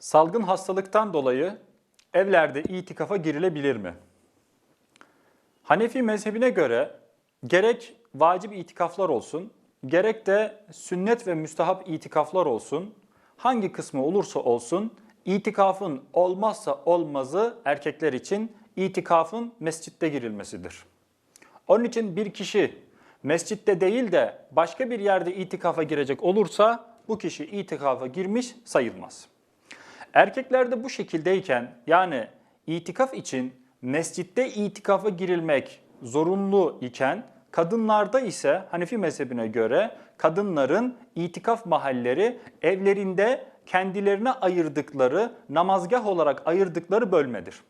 Salgın hastalıktan dolayı evlerde itikafa girilebilir mi? Hanefi mezhebine göre gerek vacip itikaflar olsun, gerek de sünnet ve müstahap itikaflar olsun, hangi kısmı olursa olsun itikafın olmazsa olmazı erkekler için itikafın mescitte girilmesidir. Onun için bir kişi mescitte değil de başka bir yerde itikafa girecek olursa bu kişi itikafa girmiş sayılmaz. Erkeklerde bu şekildeyken yani itikaf için mescitte itikafa girilmek zorunlu iken kadınlarda ise Hanefi mezhebine göre kadınların itikaf mahalleri evlerinde kendilerine ayırdıkları namazgah olarak ayırdıkları bölmedir.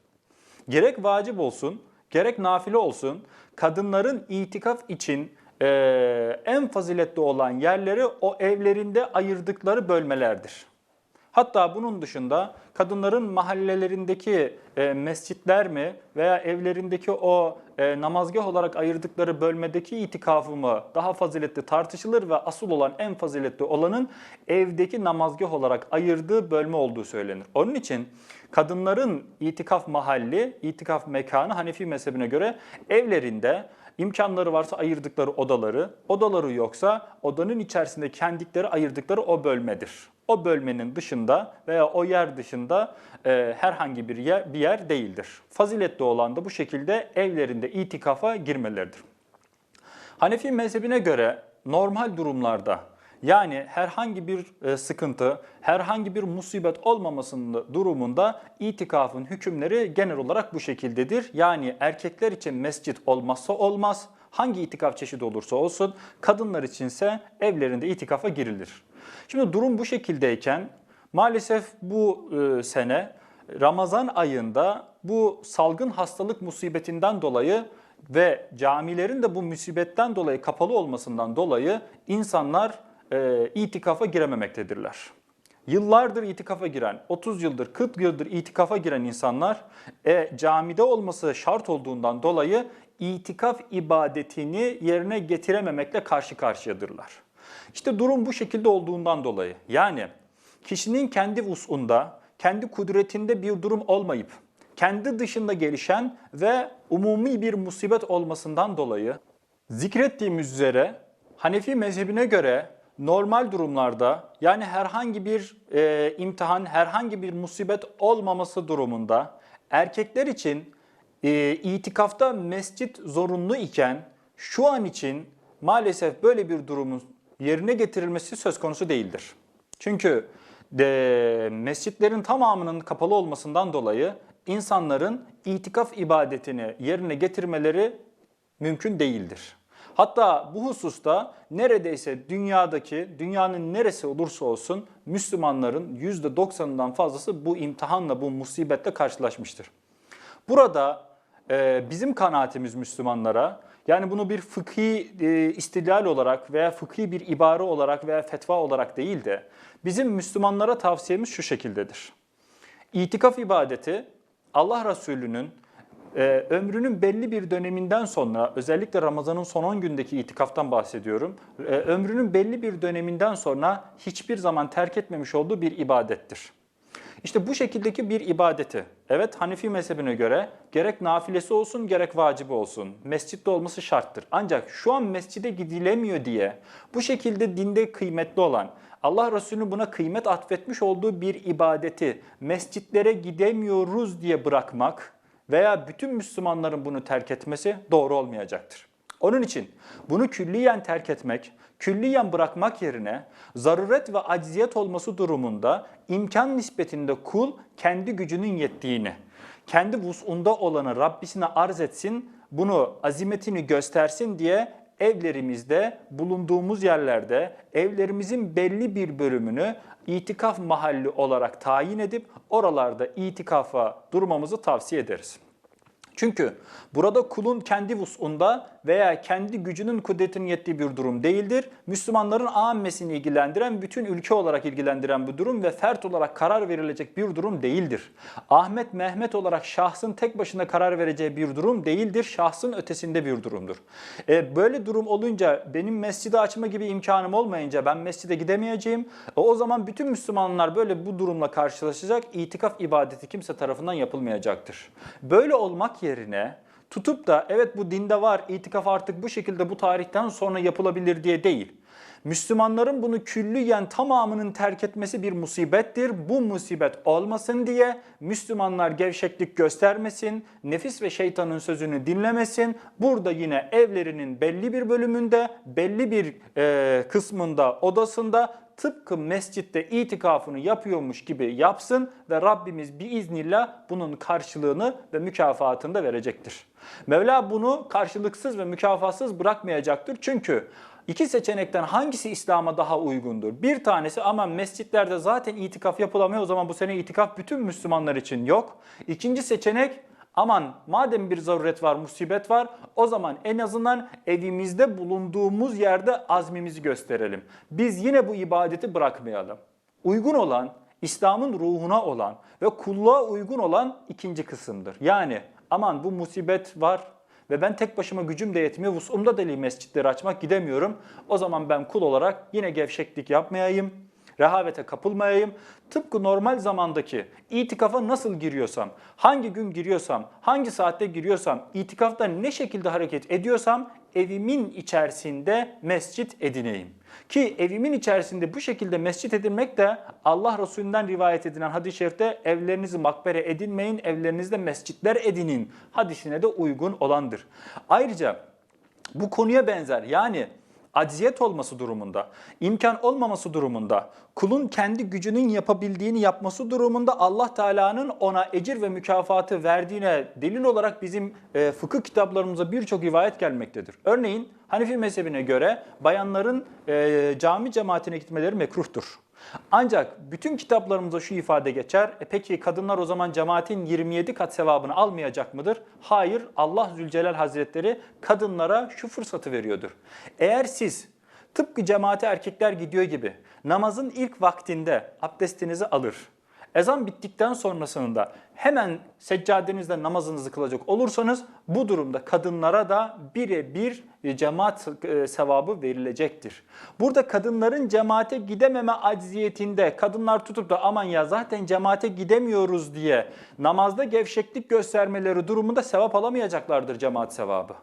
Gerek vacip olsun, gerek nafile olsun kadınların itikaf için eee, en faziletli olan yerleri o evlerinde ayırdıkları bölmelerdir. Hatta bunun dışında kadınların mahallelerindeki e, mescitler mi veya evlerindeki o e, namazgah olarak ayırdıkları bölmedeki itikafı mı daha faziletli tartışılır ve asıl olan en faziletli olanın evdeki namazgah olarak ayırdığı bölme olduğu söylenir. Onun için kadınların itikaf mahalli, itikaf mekanı Hanefi mezhebine göre evlerinde imkanları varsa ayırdıkları odaları, odaları yoksa odanın içerisinde kendikleri ayırdıkları o bölmedir. O bölmenin dışında veya o yer dışında e, herhangi bir yer, bir yer değildir. Faziletli olan da bu şekilde evlerinde itikafa girmeleridir. Hanefi mezhebine göre normal durumlarda yani herhangi bir e, sıkıntı, herhangi bir musibet olmamasının durumunda itikafın hükümleri genel olarak bu şekildedir. Yani erkekler için mescit olmazsa olmaz, hangi itikaf çeşidi olursa olsun, kadınlar içinse evlerinde itikafa girilir. Şimdi durum bu şekildeyken maalesef bu e, sene Ramazan ayında bu salgın hastalık musibetinden dolayı ve camilerin de bu musibetten dolayı kapalı olmasından dolayı insanlar e, itikafa girememektedirler. Yıllardır itikafa giren, 30 yıldır, 40 yıldır itikafa giren insanlar e, camide olması şart olduğundan dolayı itikaf ibadetini yerine getirememekle karşı karşıyadırlar. İşte durum bu şekilde olduğundan dolayı. Yani kişinin kendi vus'unda, kendi kudretinde bir durum olmayıp kendi dışında gelişen ve umumi bir musibet olmasından dolayı zikrettiğimiz üzere Hanefi mezhebine göre normal durumlarda yani herhangi bir e, imtihan, herhangi bir musibet olmaması durumunda erkekler için e, itikafta mescit zorunlu iken şu an için maalesef böyle bir durumun yerine getirilmesi söz konusu değildir. Çünkü de, mescitlerin tamamının kapalı olmasından dolayı insanların itikaf ibadetini yerine getirmeleri mümkün değildir. Hatta bu hususta neredeyse dünyadaki, dünyanın neresi olursa olsun Müslümanların %90'ından fazlası bu imtihanla, bu musibetle karşılaşmıştır. Burada e, bizim kanaatimiz Müslümanlara, yani bunu bir fıkhi e, istilal olarak veya fıkhi bir ibare olarak veya fetva olarak değil de bizim Müslümanlara tavsiyemiz şu şekildedir. İtikaf ibadeti Allah Resulü'nün e, ömrünün belli bir döneminden sonra özellikle Ramazan'ın son 10 gündeki itikaftan bahsediyorum. E, ömrünün belli bir döneminden sonra hiçbir zaman terk etmemiş olduğu bir ibadettir. İşte bu şekildeki bir ibadeti, evet Hanefi mezhebine göre gerek nafilesi olsun gerek vacibi olsun, mescitte olması şarttır. Ancak şu an mescide gidilemiyor diye bu şekilde dinde kıymetli olan, Allah Resulü buna kıymet atfetmiş olduğu bir ibadeti mescitlere gidemiyoruz diye bırakmak veya bütün Müslümanların bunu terk etmesi doğru olmayacaktır. Onun için bunu külliyen terk etmek, külliyen bırakmak yerine zaruret ve acziyet olması durumunda imkan nispetinde kul kendi gücünün yettiğini, kendi vus'unda olanı Rabbisine arz etsin, bunu azimetini göstersin diye evlerimizde, bulunduğumuz yerlerde evlerimizin belli bir bölümünü itikaf mahalli olarak tayin edip oralarda itikafa durmamızı tavsiye ederiz. Çünkü burada kulun kendi vus'unda veya kendi gücünün kudretinin yettiği bir durum değildir. Müslümanların ammesini ilgilendiren, bütün ülke olarak ilgilendiren bu durum ve fert olarak karar verilecek bir durum değildir. Ahmet, Mehmet olarak şahsın tek başına karar vereceği bir durum değildir. Şahsın ötesinde bir durumdur. E, böyle durum olunca benim mescidi açma gibi imkanım olmayınca ben mescide gidemeyeceğim. E, o zaman bütün Müslümanlar böyle bu durumla karşılaşacak. İtikaf ibadeti kimse tarafından yapılmayacaktır. Böyle olmak yerine tutup da evet bu dinde var itikaf artık bu şekilde bu tarihten sonra yapılabilir diye değil. Müslümanların bunu külliyen tamamının terk etmesi bir musibettir. Bu musibet olmasın diye Müslümanlar gevşeklik göstermesin, nefis ve şeytanın sözünü dinlemesin. Burada yine evlerinin belli bir bölümünde, belli bir e, kısmında, odasında tıpkı mescitte itikafını yapıyormuş gibi yapsın ve Rabbimiz biiznillah bunun karşılığını ve mükafatını da verecektir. Mevla bunu karşılıksız ve mükafatsız bırakmayacaktır. Çünkü iki seçenekten hangisi İslam'a daha uygundur? Bir tanesi aman mescitlerde zaten itikaf yapılamıyor o zaman bu sene itikaf bütün Müslümanlar için yok. İkinci seçenek Aman madem bir zaruret var, musibet var o zaman en azından evimizde bulunduğumuz yerde azmimizi gösterelim. Biz yine bu ibadeti bırakmayalım. Uygun olan, İslam'ın ruhuna olan ve kulluğa uygun olan ikinci kısımdır. Yani aman bu musibet var ve ben tek başıma gücüm de yetmiyor, vusumda deli mescitleri açmak gidemiyorum. O zaman ben kul olarak yine gevşeklik yapmayayım, rehavete kapılmayayım. Tıpkı normal zamandaki itikafa nasıl giriyorsam, hangi gün giriyorsam, hangi saatte giriyorsam, itikafta ne şekilde hareket ediyorsam evimin içerisinde mescit edineyim. Ki evimin içerisinde bu şekilde mescit edinmek de Allah Resulü'nden rivayet edilen hadis-i şerifte evlerinizi makbere edinmeyin, evlerinizde mescitler edinin hadisine de uygun olandır. Ayrıca bu konuya benzer yani acziyet olması durumunda, imkan olmaması durumunda, kulun kendi gücünün yapabildiğini yapması durumunda Allah Teala'nın ona ecir ve mükafatı verdiğine delil olarak bizim e, fıkıh kitaplarımıza birçok rivayet gelmektedir. Örneğin Hanefi mezhebine göre bayanların e, cami cemaatine gitmeleri mekruhtur. Ancak bütün kitaplarımızda şu ifade geçer. E peki kadınlar o zaman cemaatin 27 kat sevabını almayacak mıdır? Hayır. Allah Zülcelal Hazretleri kadınlara şu fırsatı veriyordur. Eğer siz tıpkı cemaate erkekler gidiyor gibi namazın ilk vaktinde abdestinizi alır, Ezan bittikten sonrasında hemen seccadenizde namazınızı kılacak olursanız bu durumda kadınlara da birebir cemaat e, sevabı verilecektir. Burada kadınların cemaate gidememe acziyetinde kadınlar tutup da aman ya zaten cemaate gidemiyoruz diye namazda gevşeklik göstermeleri durumunda sevap alamayacaklardır cemaat sevabı.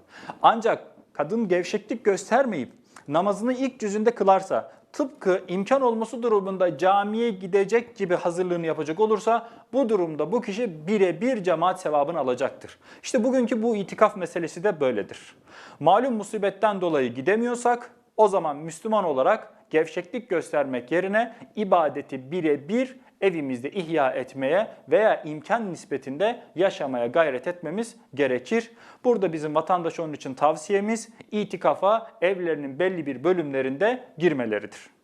Ancak kadın gevşeklik göstermeyip namazını ilk cüzünde kılarsa, tıpkı imkan olması durumunda camiye gidecek gibi hazırlığını yapacak olursa bu durumda bu kişi birebir cemaat sevabını alacaktır. İşte bugünkü bu itikaf meselesi de böyledir. Malum musibetten dolayı gidemiyorsak o zaman Müslüman olarak gevşeklik göstermek yerine ibadeti birebir evimizde ihya etmeye veya imkan nispetinde yaşamaya gayret etmemiz gerekir. Burada bizim vatandaş onun için tavsiyemiz itikafa evlerinin belli bir bölümlerinde girmeleridir.